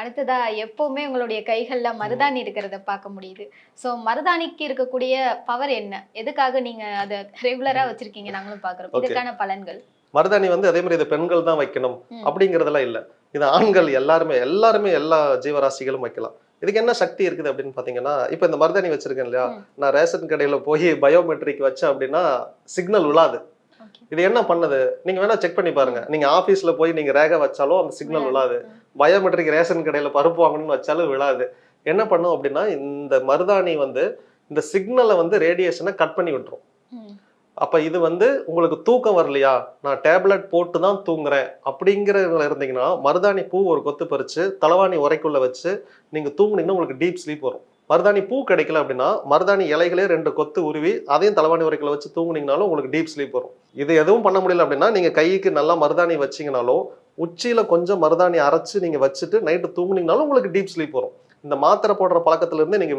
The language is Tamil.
அடுத்ததா எப்பவுமே உங்களுடைய கைகள்ல மருதாணி இருக்கிறத பார்க்க முடியுது. சோ மருதாணிக்கு இருக்கக்கூடிய பவர் என்ன? எதுக்காக நீங்க அதை ரெகுலரா வச்சிருக்கீங்க? நாங்களும் பாக்குறோம். இதுக்கான பலன்கள். மருதாணி வந்து அதே மாதிரி இது பெண்கள் தான் வைக்கணும். அப்படிங்கறதெல்லாம் இல்ல. இது ஆண்கள் எல்லாருமே எல்லாருமே எல்லா ஜீவராசிகளும் வைக்கலாம். இதுக்கு என்ன சக்தி இருக்குது அப்படின்னு பாத்தீங்கன்னா இப்ப இந்த மருதாணி வச்சிருக்கேன் இல்லையா. நான் ரேஷன் கடையில போய் பயோமெட்ரிக் வச்சேன் அப்படின்னா சிக்னல் விழாது. இது என்ன பண்ணுது? நீங்க வேணா செக் பண்ணி பாருங்க. நீங்க ஆபீஸ்ல போய் நீங்க ரேகை வச்சாலும் அந்த சிக்னல் விழாது. பயோமெட்ரிக் ரேஷன் கடையில பருப்பு வாங்கணும்னு வச்சாலும் விழாது. என்ன பண்ணும் அப்படின்னா இந்த மருதாணி வந்து இந்த சிக்னலை வந்து ரேடியேஷனை கட் பண்ணி விட்டுரும். அப்ப இது வந்து உங்களுக்கு தூக்கம் வரலையா? நான் டேப்லெட் போட்டு தான் தூங்குறேன். அப்படிங்கிறதுல இருந்தீங்கன்னா மருதாணி பூ ஒரு கொத்து பறிச்சு தலவாணி உரைக்குள்ள வச்சு நீங்க தூங்குனீங்கன்னா உங்களுக்கு டீப் ஸ்லீப் வரும். மருதாணி பூ கிடைக்கல அப்படின்னா மருதாணி இலைகளே ரெண்டு கொத்து உருவி அதையும் தலவாணி உரைக்கல வச்சு தூங்குனீங்கனாலும் உங்களுக்கு டீப் ஸ்லீப் வரும். இது எதுவும் பண்ண முடியல அப்படின்னா நீங்க கைக்கு நல்லா மருதாணி வச்சிங்கனாலும் உச்சியில கொஞ்சம் மருதாணி அரைச்சு நீங்க வச்சுட்டு நைட்டு தூங்குனீங்கனாலும் உங்களுக்கு டீப் ஸ்லீப் வரும். இந்த மாத்திரை போடுற பழக்கத்துல இருந்து நீங்க